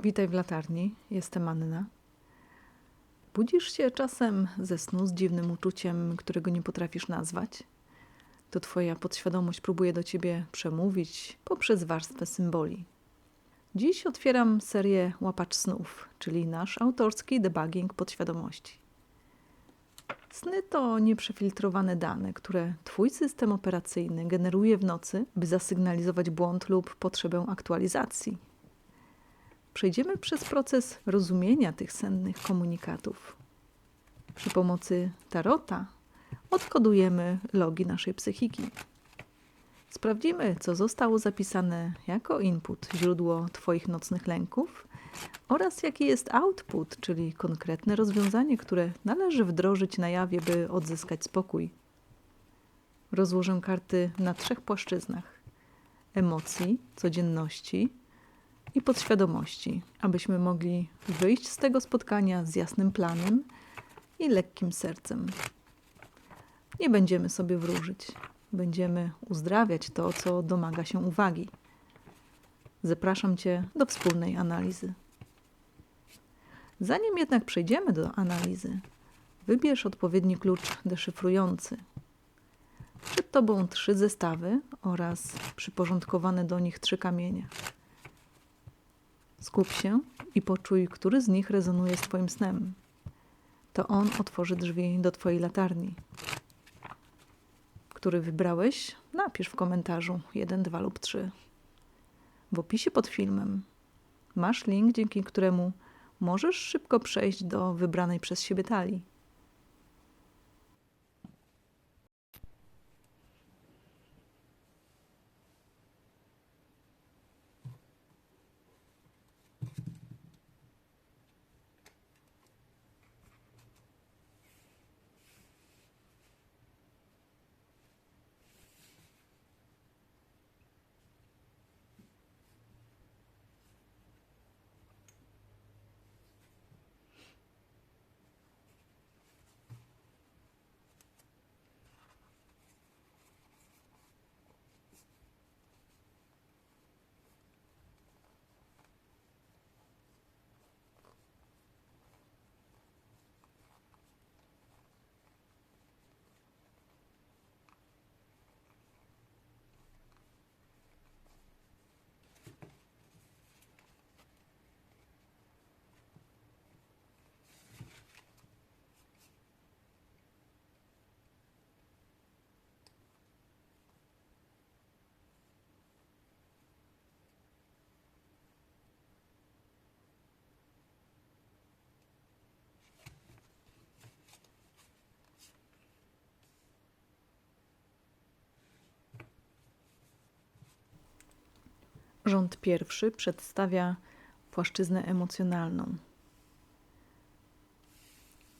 Witaj w latarni, jestem Anna. Budzisz się czasem ze snu z dziwnym uczuciem, którego nie potrafisz nazwać? To twoja podświadomość próbuje do ciebie przemówić poprzez warstwę symboli. Dziś otwieram serię Łapacz Snów, czyli nasz autorski debugging podświadomości. Sny to nieprzefiltrowane dane, które Twój system operacyjny generuje w nocy, by zasygnalizować błąd lub potrzebę aktualizacji. Przejdziemy przez proces rozumienia tych sennych komunikatów. Przy pomocy tarota odkodujemy logi naszej psychiki. Sprawdzimy, co zostało zapisane jako input, źródło Twoich nocnych lęków oraz jaki jest output, czyli konkretne rozwiązanie, które należy wdrożyć na jawie, by odzyskać spokój. Rozłożę karty na trzech płaszczyznach: emocji, codzienności i podświadomości, abyśmy mogli wyjść z tego spotkania z jasnym planem i lekkim sercem. Nie będziemy sobie wróżyć, będziemy uzdrawiać to, co domaga się uwagi. Zapraszam Cię do wspólnej analizy. Zanim jednak przejdziemy do analizy, wybierz odpowiedni klucz deszyfrujący. Przed Tobą trzy zestawy oraz przyporządkowane do nich trzy kamienie. Skup się i poczuj, który z nich rezonuje z Twoim snem. To on otworzy drzwi do Twojej latarni. Który wybrałeś? Napisz w komentarzu 1, 2 lub 3. W opisie pod filmem masz link, dzięki któremu możesz szybko przejść do wybranej przez siebie talii. Rząd pierwszy przedstawia płaszczyznę emocjonalną.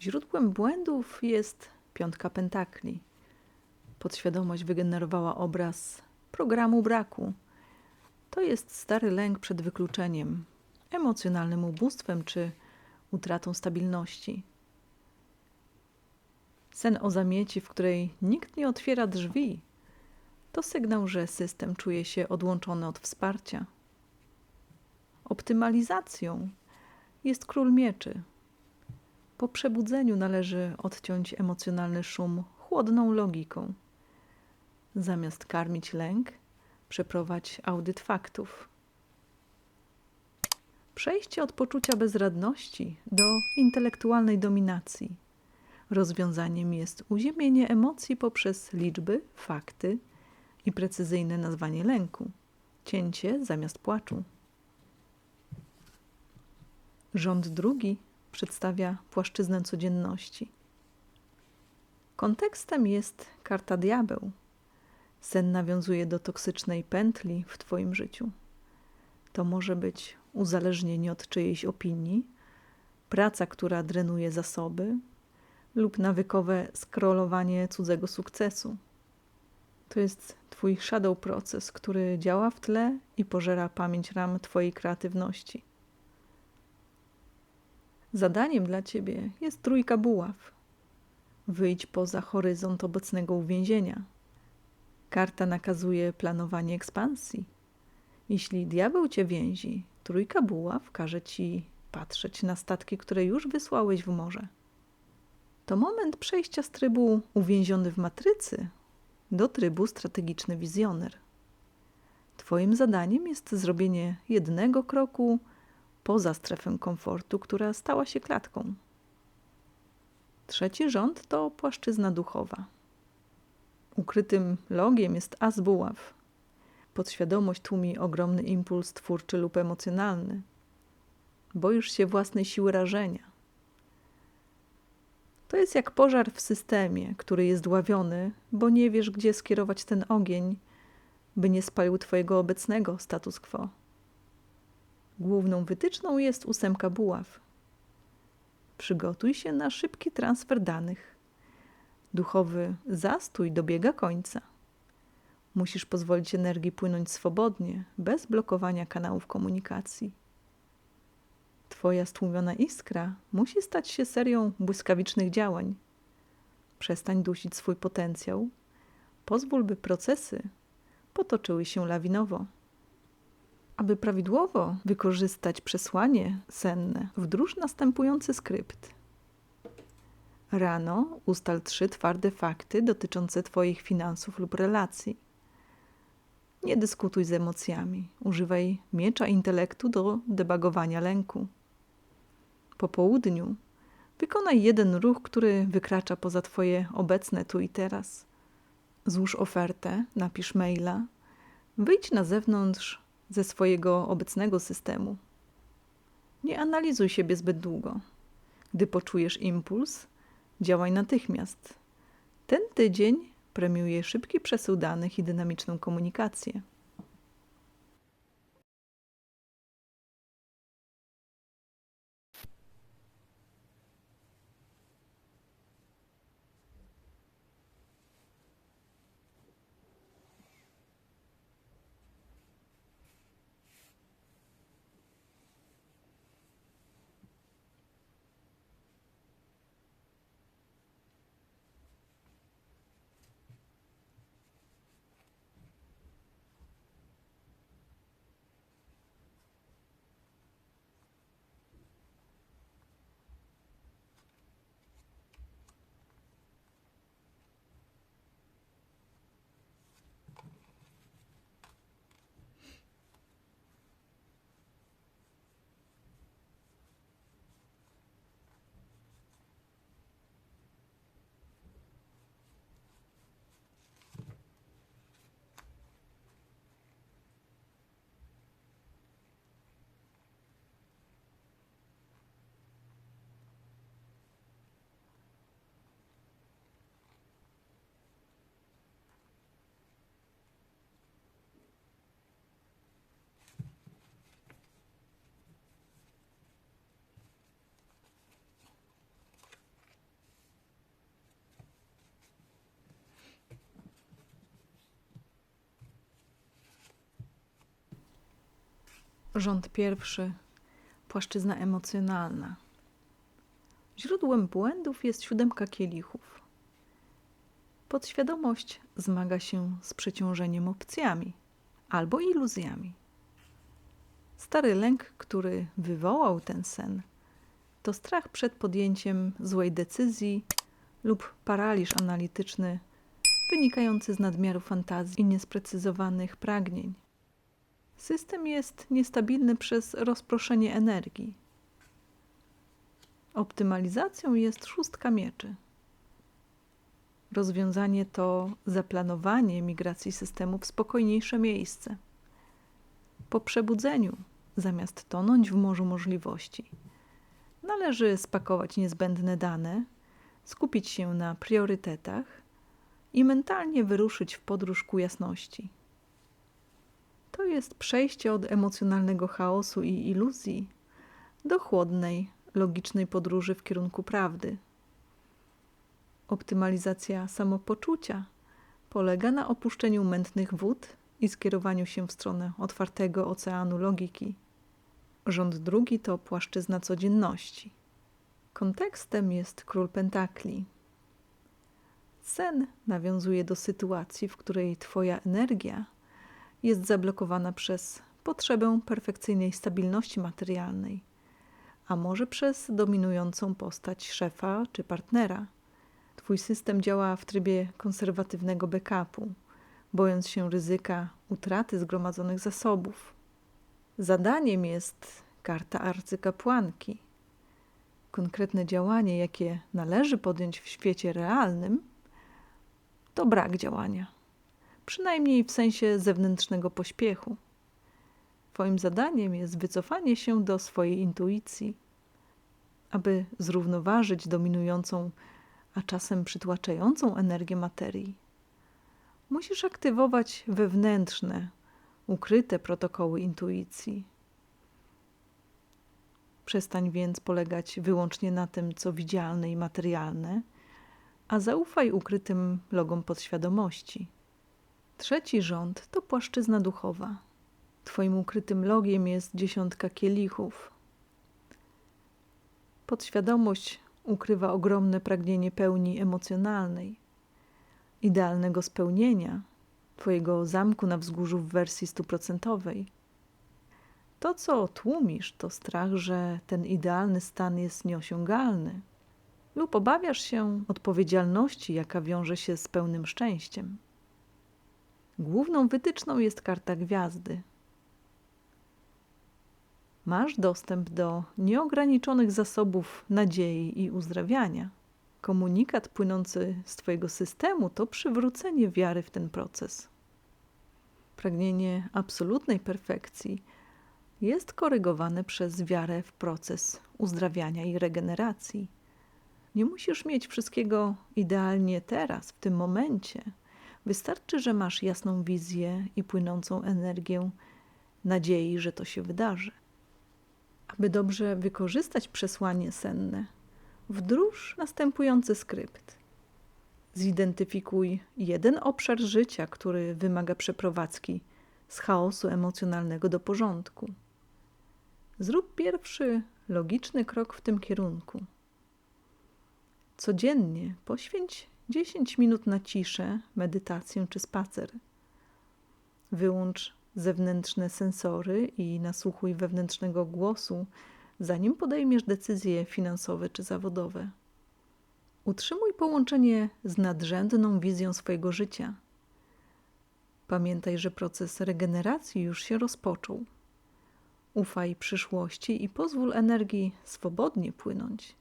Źródłem błędów jest piątka pentakli. Podświadomość wygenerowała obraz programu braku. To jest stary lęk przed wykluczeniem, emocjonalnym ubóstwem czy utratą stabilności. Sen o zamieci, w której nikt nie otwiera drzwi, to sygnał, że system czuje się odłączony od wsparcia. Optymalizacją jest król mieczy. Po przebudzeniu należy odciąć emocjonalny szum chłodną logiką. Zamiast karmić lęk, przeprowadź audyt faktów. Przejście od poczucia bezradności do intelektualnej dominacji. Rozwiązaniem jest uziemienie emocji poprzez liczby, fakty i precyzyjne nazwanie lęku. Cięcie zamiast płaczu. Rząd drugi przedstawia płaszczyznę codzienności. Kontekstem jest karta diabeł. Sen nawiązuje do toksycznej pętli w Twoim życiu. To może być uzależnienie od czyjejś opinii, praca, która drenuje zasoby, lub nawykowe scrollowanie cudzego sukcesu. To jest Twój shadow proces, który działa w tle i pożera pamięć ram Twojej kreatywności. Zadaniem dla Ciebie jest trójka buław. Wyjdź poza horyzont obecnego uwięzienia. Karta nakazuje planowanie ekspansji. Jeśli diabeł Cię więzi, Trójka buław każe ci patrzeć na statki, które już wysłałeś w morze. To moment przejścia z trybu uwięziony w matrycy do trybu strategiczny wizjoner. Twoim zadaniem jest zrobienie jednego kroku poza strefę komfortu, która stała się klatką. Trzeci rząd to płaszczyzna duchowa. Ukrytym logiem jest as buław. Podświadomość tłumi ogromny impuls twórczy lub emocjonalny. Boisz się własnej siły rażenia. To jest jak pożar w systemie, który jest dławiony, bo nie wiesz, gdzie skierować ten ogień, by nie spalił twojego obecnego status quo. Główną wytyczną jest ósemka buław. Przygotuj się na szybki transfer danych. Duchowy zastój dobiega końca. Musisz pozwolić energii płynąć swobodnie, bez blokowania kanałów komunikacji. Twoja stłumiona iskra musi stać się serią błyskawicznych działań. Przestań dusić swój potencjał. Pozwól, by procesy potoczyły się lawinowo. Aby prawidłowo wykorzystać przesłanie senne, wdróż następujący skrypt. Rano ustal trzy twarde fakty dotyczące Twoich finansów lub relacji. Nie dyskutuj z emocjami, używaj miecza intelektu do debagowania lęku. Po południu wykonaj jeden ruch, który wykracza poza Twoje obecne tu i teraz. Złóż ofertę, napisz maila, wyjdź na zewnątrz ze swojego obecnego systemu. Nie analizuj siebie zbyt długo. Gdy poczujesz impuls, działaj natychmiast. Ten tydzień premiuje szybki przesył danych i dynamiczną komunikację. Rząd pierwszy płaszczyzna emocjonalna. Źródłem błędów jest siódemka kielichów. Podświadomość zmaga się z przeciążeniem opcjami albo iluzjami. Stary lęk, który wywołał ten sen, to strach przed podjęciem złej decyzji lub paraliż analityczny wynikający z nadmiaru fantazji i niesprecyzowanych pragnień. System jest niestabilny przez rozproszenie energii. Optymalizacją jest szóstka mieczy. Rozwiązanie to zaplanowanie migracji systemu w spokojniejsze miejsce. Po przebudzeniu, zamiast tonąć w morzu możliwości, należy spakować niezbędne dane, skupić się na priorytetach i mentalnie wyruszyć w podróż ku jasności. To jest przejście od emocjonalnego chaosu i iluzji do chłodnej, logicznej podróży w kierunku prawdy. Optymalizacja samopoczucia polega na opuszczeniu mętnych wód i skierowaniu się w stronę otwartego oceanu logiki. Rząd drugi to płaszczyzna codzienności. Kontekstem jest król pentakli. Sen nawiązuje do sytuacji, w której Twoja energia jest zablokowana przez potrzebę perfekcyjnej stabilności materialnej, a może przez dominującą postać szefa czy partnera. Twój system działa w trybie konserwatywnego backupu, bojąc się ryzyka utraty zgromadzonych zasobów. Zadaniem jest karta arcykapłanki. Konkretne działanie, jakie należy podjąć w świecie realnym, to brak działania, przynajmniej w sensie zewnętrznego pośpiechu. Twoim zadaniem jest wycofanie się do swojej intuicji, aby zrównoważyć dominującą, a czasem przytłaczającą energię materii. Musisz aktywować wewnętrzne, ukryte protokoły intuicji. Przestań więc polegać wyłącznie na tym, co widzialne i materialne, a zaufaj ukrytym logom podświadomości. Trzeci rząd to płaszczyzna duchowa. Twoim ukrytym logiem jest dziesiątka kielichów. Podświadomość ukrywa ogromne pragnienie pełni emocjonalnej, idealnego spełnienia Twojego zamku na wzgórzu w wersji stuprocentowej. To, co tłumisz, to strach, że ten idealny stan jest nieosiągalny, lub obawiasz się odpowiedzialności, jaka wiąże się z pełnym szczęściem. Główną wytyczną jest karta gwiazdy. Masz dostęp do nieograniczonych zasobów nadziei i uzdrawiania. Komunikat płynący z Twojego systemu to przywrócenie wiary w ten proces. Pragnienie absolutnej perfekcji jest korygowane przez wiarę w proces uzdrawiania i regeneracji. Nie musisz mieć wszystkiego idealnie teraz, w tym momencie. Wystarczy, że masz jasną wizję i płynącą energię nadziei, że to się wydarzy. Aby dobrze wykorzystać przesłanie senne, wdróż następujący skrypt. Zidentyfikuj jeden obszar życia, który wymaga przeprowadzki z chaosu emocjonalnego do porządku. Zrób pierwszy logiczny krok w tym kierunku. Codziennie poświęć 10 minut na ciszę, medytację czy spacer. Wyłącz zewnętrzne sensory i nasłuchuj wewnętrznego głosu, zanim podejmiesz decyzje finansowe czy zawodowe. Utrzymuj połączenie z nadrzędną wizją swojego życia. Pamiętaj, że proces regeneracji już się rozpoczął. Ufaj przyszłości i pozwól energii swobodnie płynąć.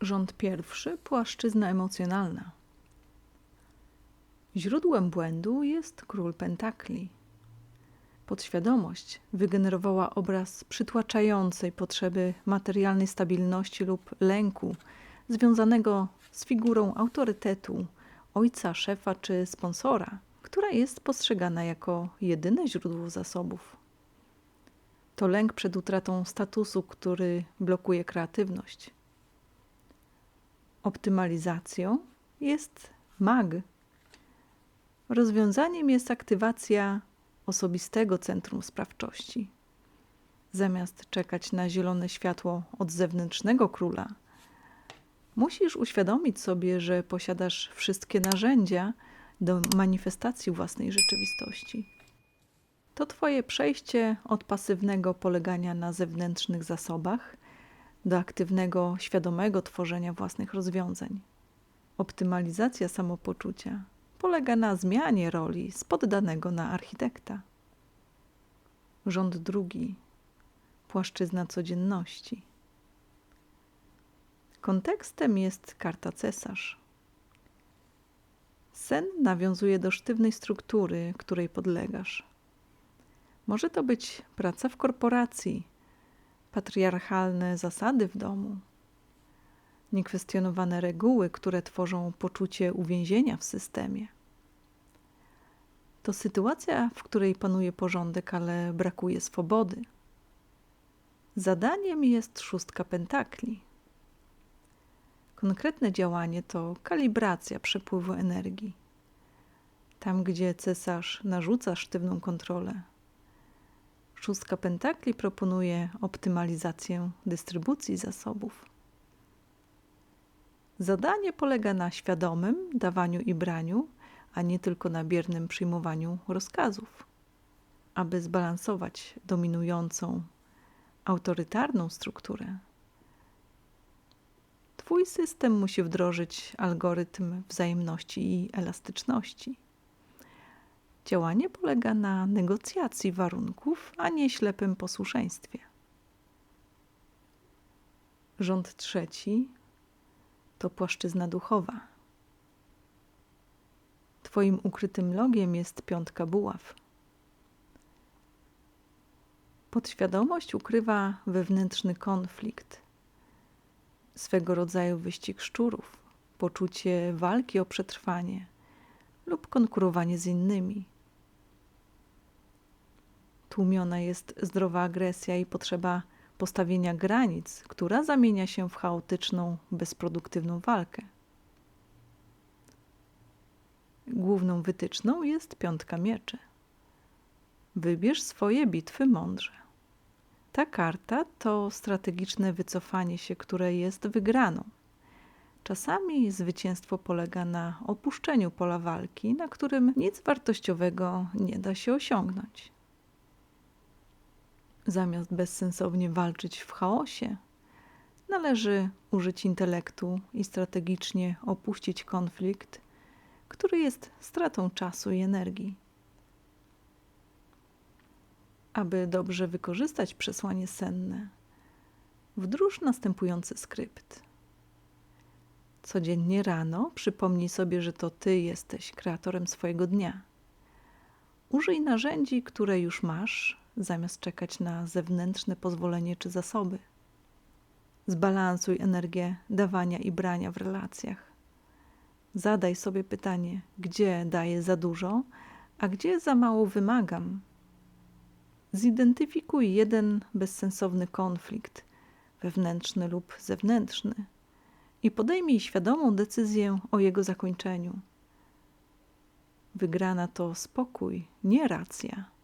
Rząd pierwszy płaszczyzna emocjonalna. Źródłem błędu jest król pentakli. Podświadomość wygenerowała obraz przytłaczającej potrzeby materialnej stabilności lub lęku związanego z figurą autorytetu, ojca, szefa czy sponsora, która jest postrzegana jako jedyne źródło zasobów. To lęk przed utratą statusu, który blokuje kreatywność optymalizacją jest MAG. Rozwiązaniem jest aktywacja osobistego centrum sprawczości. Zamiast czekać na zielone światło od zewnętrznego króla, musisz uświadomić sobie, że posiadasz wszystkie narzędzia do manifestacji własnej rzeczywistości. To Twoje przejście od pasywnego polegania na zewnętrznych zasobach do aktywnego, świadomego tworzenia własnych rozwiązań. Optymalizacja samopoczucia polega na zmianie roli z poddanego na architekta. Rząd drugi płaszczyzna codzienności. Kontekstem jest karta cesarz. Sen nawiązuje do sztywnej struktury, której podlegasz. Może to być praca w korporacji, patriarchalne zasady w domu, niekwestionowane reguły, które tworzą poczucie uwięzienia w systemie. To sytuacja, w której panuje porządek, ale brakuje swobody. Zadaniem jest szóstka pentakli. Konkretne działanie to kalibracja przepływu energii. Tam, gdzie cesarz narzuca sztywną kontrolę, szóstka pentakli proponuje optymalizację dystrybucji zasobów. Zadanie polega na świadomym dawaniu i braniu, a nie tylko na biernym przyjmowaniu rozkazów. Aby zbalansować dominującą, autorytarną strukturę, Twój system musi wdrożyć algorytm wzajemności i elastyczności. Działanie polega na negocjacji warunków, a nie ślepym posłuszeństwie. Rząd trzeci to płaszczyzna duchowa. Twoim ukrytym logiem jest piątka buław. Podświadomość ukrywa wewnętrzny konflikt, swego rodzaju wyścig szczurów, poczucie walki o przetrwanie lub konkurowanie z innymi. Tłumiona jest zdrowa agresja i potrzeba postawienia granic, która zamienia się w chaotyczną, bezproduktywną walkę. Główną wytyczną jest piątka mieczy. Wybierz swoje bitwy mądrze. Ta karta to strategiczne wycofanie się, które jest wygraną. Czasami zwycięstwo polega na opuszczeniu pola walki, na którym nic wartościowego nie da się osiągnąć. Zamiast bezsensownie walczyć w chaosie, należy użyć intelektu i strategicznie opuścić konflikt, który jest stratą czasu i energii. Aby dobrze wykorzystać przesłanie senne, wdróż następujący skrypt. Codziennie rano przypomnij sobie, że to ty jesteś kreatorem swojego dnia. Użyj narzędzi, które już masz, zamiast czekać na zewnętrzne pozwolenie czy zasoby. Zbalansuj energię dawania i brania w relacjach. Zadaj sobie pytanie, gdzie daję za dużo, a gdzie za mało wymagam. Zidentyfikuj jeden bezsensowny konflikt, wewnętrzny lub zewnętrzny, i podejmij świadomą decyzję o jego zakończeniu. Wygrana to spokój, nie racja.